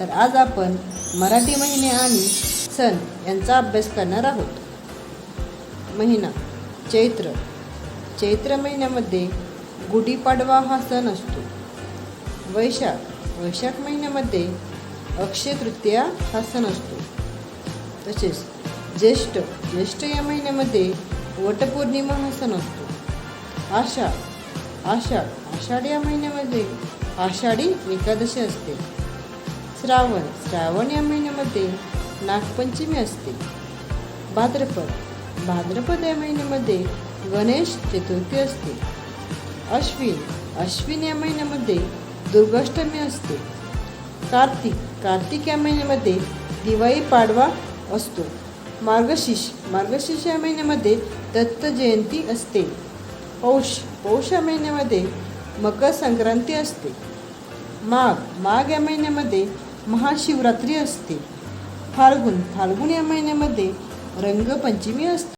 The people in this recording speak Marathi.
तर आज आपण मराठी महिने आणि सण यांचा अभ्यास करणार आहोत. महिना चैत्र. चैत्र महिन्यामध्ये गुढीपाडवा हा सण असतो. वैशाख वैशाख महिन्यामध्ये अक्षय तृतीया हा सण असतो. तसेच ज्येष्ठ ज्येष्ठ या महिन्यामध्ये वटपौर्णिमा हा सण असतो. आषाढ आषाढ आषाढ या महिन्यामध्ये आषाढी एकादशी असते. श्रावण श्रावण या महिन्यामध्ये नागपंचमी असते. भाद्रपद भाद्रपद या महिन्यामध्ये गणेश चतुर्थी असते. अश्विन अश्विन या महिन्यामध्ये दुर्गाष्टमी असते. कार्तिक कार्तिक या महिन्यामध्ये दिवाळी पाडवा असतो. मार्गशीर्ष मार्गशीर्ष या महिन्यामध्ये दत्त जयंती असते. पौष पौष या महिन्यामध्ये मकर संक्रांती असते. माघ माघ या महिन्यामध्ये महाशिवरात्री असते. फाल्गुन फाल्गुन या महिन्यामध्ये रंगपंचमी असते.